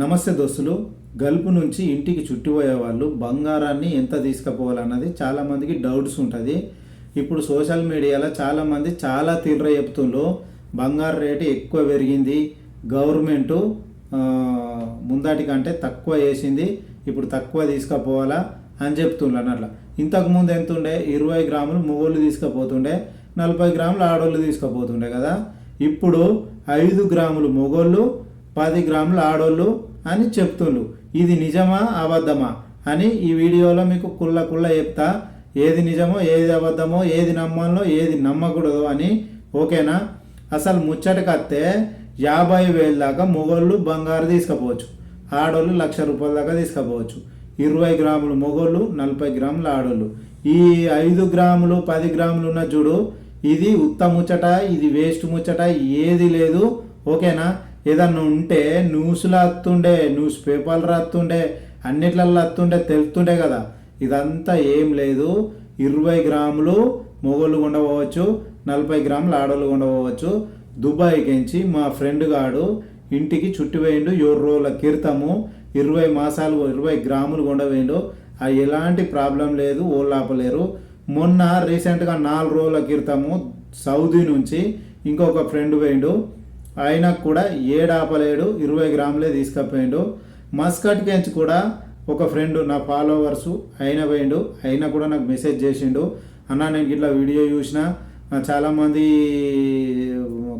నమస్తే దోస్తులు. గల్పు నుంచి ఇంటికి చుట్టిపోయే వాళ్ళు బంగారాన్ని ఎంత తీసుకుపోవాలన్నది చాలామందికి డౌట్స్ ఉంటుంది. ఇప్పుడు సోషల్ మీడియాలో చాలామంది చాలా తీవ్ర చెప్తుండ్రు. బంగారు రేటు ఎక్కువ పెరిగింది. గవర్నమెంటు ముందాటి కంటే తక్కువ వేసింది ఇప్పుడు తక్కువ తీసుకుపోవాలా అని చెప్తుండ్రు అన్నట్ల. ఇంతకుముందు ఎంత ఉండే ఇరవై గ్రాములు మొగోళ్ళు తీసుకుపోతుండే. నలభై గ్రాములు ఆడోళ్ళు తీసుకుపోతుండే కదా. ఇప్పుడు ఐదు గ్రాములు మొగోళ్ళు పది గ్రాముల ఆడోళ్ళు అని చెప్తుండ్రు ఇది నిజమా? అబద్ధమా? అని ఈ వీడియోలో మీకు కుళ్ళ కుళ్ళ చెప్తా. ఏది నిజమో ఏది అబద్ధమో ఏది నమ్మాలో ఏది నమ్మకూడదు అని. ఓకేనా? అసలు ముచ్చటకత్తే యాభై వేల దాకా మొగోళ్ళు బంగారు తీసుకుపోవచ్చు. ఆడోళ్ళు లక్ష రూపాయల దాకా తీసుకుపోవచ్చు. ఇరవై గ్రాములు మొగోళ్ళు నలభై గ్రాములు ఆడోళ్ళు. ఈ ఐదు గ్రాములు పది గ్రాములు ఉన్న చూడు ఇది ఉత్త ముచ్చట ఇది వేస్ట్ ముచ్చట ఏది లేదు. ఓకేనా? ఏదన్నా ఉంటే న్యూస్లో వస్తుండే న్యూస్ పేపర్లు రాస్తుండే అన్నిట్లలో వస్తుండే తెలుస్తుండే కదా. ఇదంతా ఏం లేదు. ఇరవై గ్రాములు మొగోళ్ళు ఉండవచ్చు నలభై గ్రాములు ఆడోళ్ళు ఉండవచ్చు దుబాయ్కించి మా ఫ్రెండ్ గాడు ఇంటికి చుట్టిపోయిండు ఏడు రోజుల క్రితము ఇరవై మాసాలు ఇరవై గ్రాములు కొండవేయండు ఆ ఎలాంటి ప్రాబ్లం లేదు ఓళ్ళాపలేరు మొన్న రీసెంట్గా నాలుగు రోజుల క్రితము సౌదీ నుంచి ఇంకొక ఫ్రెండ్ పోయిండు. ఆయనకు కూడా ఏడాపలేడు ఇరవై గ్రాములే తీసుకుపోయిండు. మస్కట్ కెంచ్ కూడా ఒక ఫ్రెండ్ నా ఫాలోవర్స్ అయిన పోయిండు. అయినా కూడా నాకు మెసేజ్ చేసిండు. అన్న నేను ఇట్లా వీడియో చూసిన చాలామంది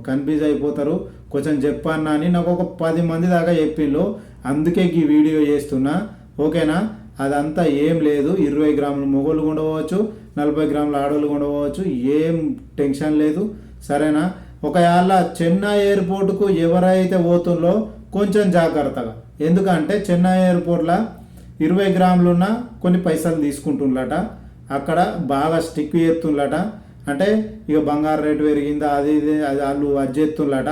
కన్ఫ్యూజ్ అయిపోతారు. కొంచెం చెప్పన్నా అని నాకు ఒక పది మంది దాకా చెప్పిండు. అందుకే ఈ వీడియో చేస్తున్నా. ఓకేనా? అదంతా ఏం లేదు. ఇరవై గ్రాములు మొగోళ్ళు ఉండవచ్చు నలభై గ్రాముల ఆడవాళ్ళు ఉండవచ్చు ఏం టెన్షన్ లేదు. సరేనా? ఒకవేళ చెన్నై ఎయిర్పోర్ట్కు ఎవరైతే పోతుందో కొంచెం జాగ్రత్తగా. ఎందుకంటే చెన్నై ఎయిర్పోర్ట్లో ఇరవై గ్రాములున్న కొన్ని పైసలు తీసుకుంటుండట అక్కడ బాగా స్టిక్ చేస్తుండట అంటే ఇక బంగారు రేటు పెరిగిందా అది ఇది అది వాళ్ళు అది చేస్తుండ్లట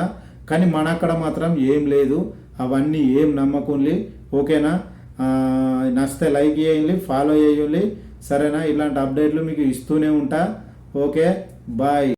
కానీ మన అక్కడ మాత్రం ఏం లేదు. అవన్నీ ఏం నమ్మకంలే ఓకేనా? నచ్చితే లైక్ చేయండి ఫాలో చేయండి. సరేనా? ఇలాంటి అప్డేట్లు మీకు ఇస్తూనే ఉంటా. ఓకే? బాయ్.